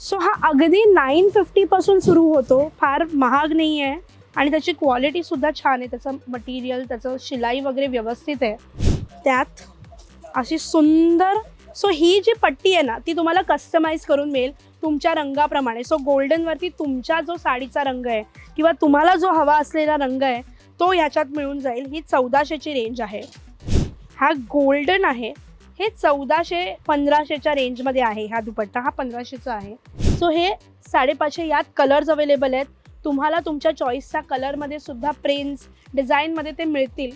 So हा अगदी nine फिफ्टीपासून सुरू होतो. फार महाग नाही आहे. आणि त्याची क्वालिटीसुद्धा छान आहे. त्याचं मटेरियल त्याचं शिलाई वगैरे व्यवस्थित आहे. त्यात अशी सुंदर सो ही जी पट्टी आहे ना ती तुम्हाला कस्टमाइज करून मिळेल तुमच्या रंगाप्रमाणे. सो गोल्डनवरती तुमच्या जो साडीचा रंग आहे किंवा तुम्हाला जो हवा असलेला रंग आहे तो ह्याच्यात मिळून जाईल. ही चौदाशेची रेंज आहे. हा गोल्डन आहे. हे चौदाशे पंधराशेच्या रेंजमध्ये आहे हा दुपट्टा. हा पंधराशेचा आहे. सो हे साडेपाचशे यात कलर्स अवेलेबल आहेत. तुम्हाला तुमच्या चॉईसच्या कलरमध्ये सुद्धा प्रिन्स डिझाईनमध्ये ते मिळतील.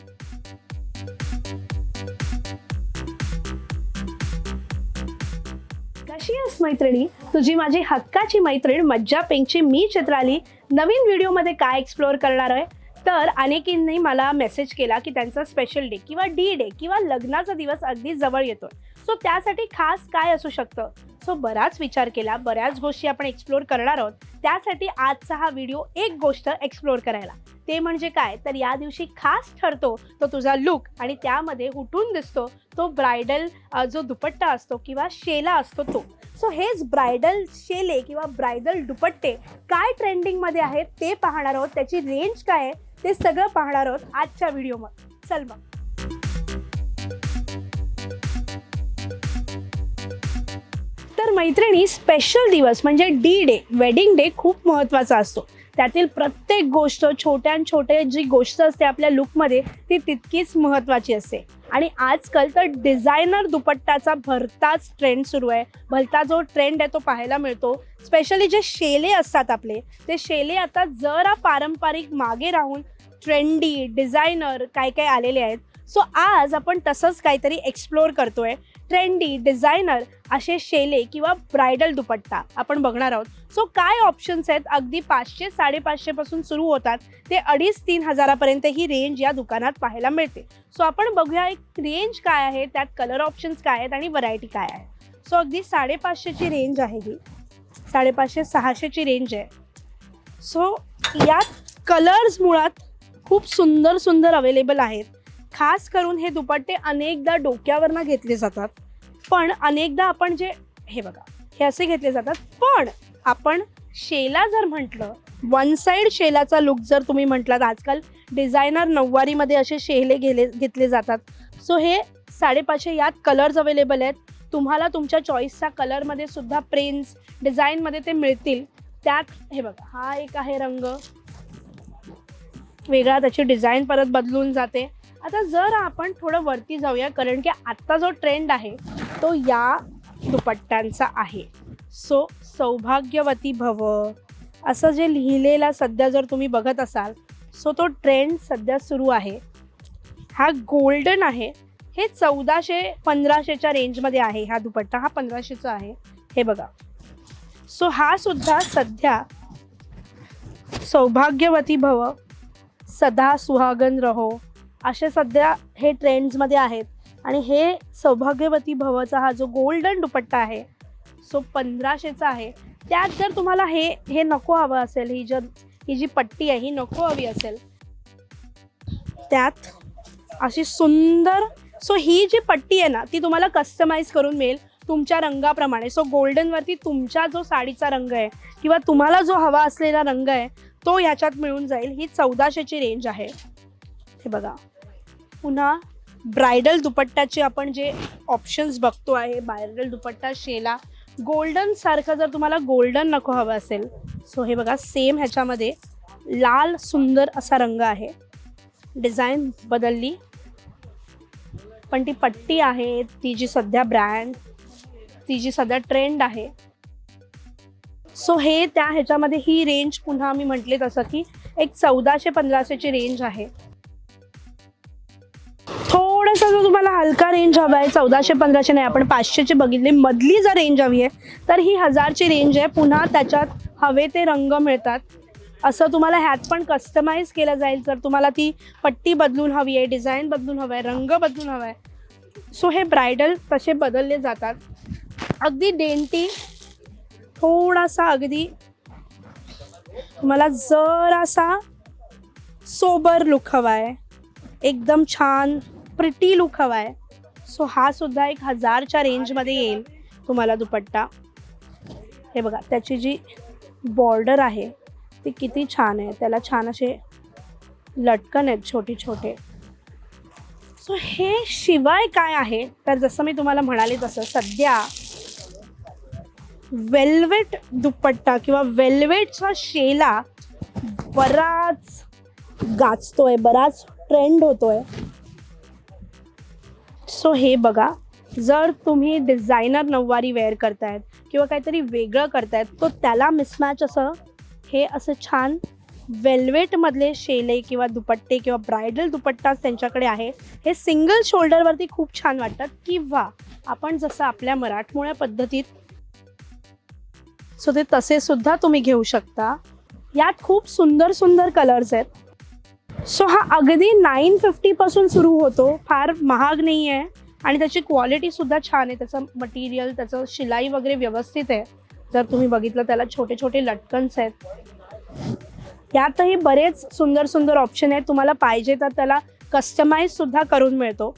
कशी आहेस मैत्रिणी? तुझी माझी हक्काची मैत्रीण मज्जा पेंगची मी चित्राली. नवीन व्हिडिओमध्ये काय एक्सप्लोअर करणार आहे? तर अनेकींनी मला मेसेज केला की त्यांचा स्पेशल डे किंवा डी डे किंवा लग्नाचा दिवस अगदी जवळ येतोय. सो त्यासाठी खास काय असू शकतं? सो बराच विचार केला बऱ्याच गोष्टी आपण एक्सप्लोअर करणार आहोत. त्यासाठी आजचा हा व्हिडिओ एक गोष्ट एक्सप्लोअर करायला. ते म्हणजे काय? तर या दिवशी खास ठरतो तो तुझा लुक आणि त्यामध्ये उठून दिसतो तो ब्रायडल जो दुपट्टा असतो किंवा शेला असतो तो. सो हेच ब्रायडल शेले किंवा ब्रायडल दुपट्टे काय ट्रेंडिंगमध्ये आहेत ते पाहणार आहोत. त्याची रेंज काय आहे? ते सगळं पाहणार आहोत आजच्या व्हिडिओमध्ये. चल मग. तर मैत्रिणी स्पेशल दिवस म्हणजे डी डे वेडिंग डे खूप महत्त्वाचा असतो. त्यातील प्रत्येक गोष्ट छोट्या छोटे जी गोष्ट असते आपल्या लुकमध्ये ती तितकीच महत्त्वाची असते. आणि आजकाल तर डिझायनर दुपट्टाचा भरताच ट्रेंड सुरू आहे. भलता जो ट्रेंड आहे तो पाहायला मिळतो. स्पेशली जे शेले असतात आपले ते शेले आता जरा पारंपरिक मागे राहून ट्रेंडी डिझायनर काय काय आलेले आहेत. सो आज आपण तसंच काहीतरी एक्सप्लोअर करतोय. ट्रेंडी डिझायनर असे शेले किंवा ब्रायडल दुपट्टा आपण बघणार आहोत. सो काय ऑप्शन्स आहेत? अगदी पाचशे साडेपाचशेपासून सुरू होतात. ते अडीच तीन हजारापर्यंत ही रेंज या दुकानात पाहायला मिळते. सो आपण बघूया एक रेंज काय आहे त्यात कलर ऑप्शन्स काय आहेत आणि व्हरायटी काय आहे. सो अगदी साडेपाचशेची रेंज आहे ही. साडेपाचशे सहाशेची रेंज आहे. सो यात कलर्स मुळात खूप सुंदर सुंदर अवेलेबल आहेत. खास करून हे दुपट्टे अनेकदा डोक्यावरनं घेतले जातात. पण अनेकदा आपण जे हे बघा हे असे घेतले जातात. पण आपण शेला जर म्हटलं वन साईड शेलाचा लुक जर तुम्ही म्हटलात आजकाल डिझायनर नऊवारीमध्ये असे शेले गेले घेतले जातात. सो हे साडेपाचशे यात कलर्स अवेलेबल आहेत. तुम्हाला तुमच्या चॉईसच्या कलरमध्ये सुद्धा प्रिन्स डिझाईनमध्ये ते मिळतील. त्यात हे बघा हा एक आहे रंग. वेगळा त्याची डिझाईन परत बदलून जाते. आता जर आपण थोडं वरती जाऊया कारण की आत्ता जो ट्रेंड आहे तो या दुपट्ट्यांचा आहे. सो सौभाग्यवती भव. असं जे लिहिलेला सध्या जर तुम्ही बघत असाल सो तो ट्रेंड सध्या सुरू आहे. हा गोल्डन आहे. हे चौदाशे पंधराशेच्या रेंजमध्ये आहे हा दुपट्टा. हा पंधराशेचा आहे. हे बघा. सो हा सुद्धा सध्या सौभाग्यवती भव. सदा सुहागन रहो. असे सध्या हे ट्रेंड्समध्ये आहेत. आणि हे सौभाग्यवती भवचा हा जो गोल्डन दुपट्टा आहे सो पंधराशेचा आहे. त्यात जर तुम्हाला हे हे नको हवं असेल ही जर ही जी पट्टी आहे ही नको हवी असेल त्यात अशी सुंदर सो ही जी पट्टी आहे ना ती तुम्हाला कस्टमाइज करून मिळेल. तुमच्या रंगाप्रमाणे. सो गोल्डनवरती तुमच्या जो साडीचा रंग आहे किंवा तुम्हाला जो हवा असलेला रंग आहे तो ह्याच्यात मिळून जाईल. ही चौदाशेची रेंज आहे. हे बघा. पुन्हा ब्रायडल दुपट्ट्याचे आपण जे ऑप्शन्स बघतो आहे ब्रायडल दुपट्टा शेला गोल्डन सारखं जर तुम्हाला गोल्डन नको हवं असेल सो हे बघा सेम ह्याच्यामध्ये लाल सुंदर असा रंग आहे. डिझाईन बदलली. पण ती पट्टी आहे ती जी सध्या ब्रँड ती जी सध्या ट्रेंड आहे. सो हे त्या ह्याच्यामध्ये ही रेंज पुन्हा मी म्हटले तसं की एक चौदाशे पंधराशेची रेंज आहे. थोडंसं जर तुम्हाला हलका रेंज हवा आहे चौदाशे पंधराशे नाही आपण पाचशेची बघितली मधली जर रेंज हवी आहे तर ही हजारची रेंज आहे. पुन्हा त्याच्यात हवे ते रंग मिळतात. असं तुम्हाला ह्यात पण कस्टमाइज केलं जाईल. जर तुम्हाला ती पट्टी बदलून हवी आहे डिझाईन बदलून हवं आहे रंग बदलून हवा आहे. सो हे ब्रायडल तसे बदलले जातात. अगदी डेंटी थोडासा अगदी मला जरासा सोबर लुक हवा आहे एकदम छान प्रिटी लुक हवा आहे सो हा सुद्धा एक हजारच्या रेंजमध्ये येईल तुम्हाला दुपट्टा. हे बघा त्याची जी बॉर्डर आहे ती किती छान आहे. त्याला छान असे लटकन आहेत छोटे छोटे सो हे शिवाय काय आहे? तर जसं मी तुम्हाला म्हणाले तसं सध्या वेल्वेट दुपट्टा किंवा वेल्वेटचा शेला बराच गाजतोय बराच ट्रेंड होतोय. सो हे बघा जर तुम्ही डिझायनर नऊवारी वेअर करतायत किंवा काहीतरी वेगळं करतायत तो त्याला मिसमॅच असं हे असं छान वेल्वेटमधले शेले किंवा दुपट्टे किंवा ब्रायडल दुपट्टाच त्यांच्याकडे आहे. हे सिंगल शोल्डरवरती खूप छान वाटतात. किंवा आपण जसं आपल्या मराठमोळ्या पद्धतीत सो ते तसे सुद्धा तुम्ही घेऊ शकता. यात खूप सुंदर सुंदर कलर्स आहेत. सो हा अगदी नाईन फिफ्टीपासून सुरू होतो. फार महाग नाही आहे. आणि त्याची क्वालिटीसुद्धा छान आहे. त्याचं मटेरियल त्याचं शिलाई वगैरे व्यवस्थित आहे. जर तुम्ही बघितलं त्याला छोटे छोटे लटकन्स आहेत. यातही बरेच सुंदर सुंदर ऑप्शन आहेत. तुम्हाला पाहिजे तर त्याला कस्टमाइज सुद्धा करून मिळतो.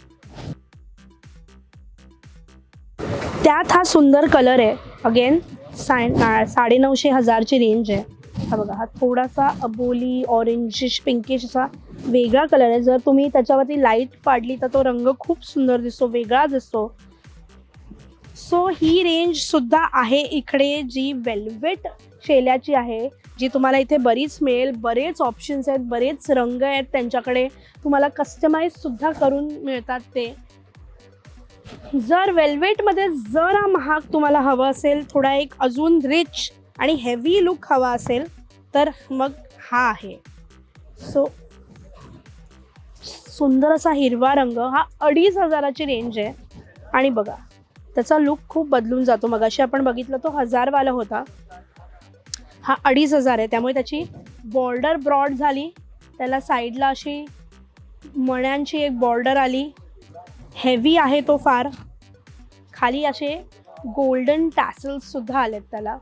त्यात हा सुंदर कलर आहे. अगेन साडे नऊशे हजारची रेंज आहे. हा बघा हा थोडासा अबोली ऑरेंजिश पिंकिश असा वेगळा कलर आहे. जर तुम्ही त्याच्यावरती लाइट पाडली तर तो रंग खूप सुंदर दिसतो वेगळा दिसतो. सो ही रेंज सुद्धा आहे इकडे जी वेल्वेट शेल्याची आहे जी तुम्हाला इथे बरीच मिळेल. बरेच ऑप्शन्स आहेत बरेच रंग आहेत त्यांच्याकडे. तुम्हाला कस्टमाइज सुद्धा करून मिळतात ते. जर वेल्वेटमध्ये जरा महाग तुम्हाला हवं असेल थोडा एक अजून रिच आणि हेवी लुक हवा असेल तर मग हा आहे. सो सुंदर असा हिरवा रंग हा अडीच हजाराची रेंज आहे. आणि बघा त्याचा लुक खूप बदलून जातो. मगाशी आपण बघितलं तो हजारवाला होता. हा अडीच हजार आहे. त्यामुळे त्याची बॉर्डर ब्रॉड झाली. त्याला साईडला अशी मण्यांची एक बॉर्डर आली. हेवी आहे तो फार. खाली असे गोल्डन टॅसल्ससुद्धा आले आलेत त्याला.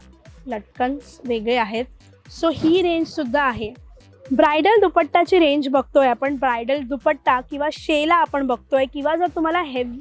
लटकन्स वेगळे आहेत. सो ही रेंजसुद्धा आहे. ब्रायडल दुपट्टाची रेंज बघतोय आपण. ब्रायडल दुपट्टा किंवा शेला आपण बघतोय. किंवा जर तुम्हाला हेवी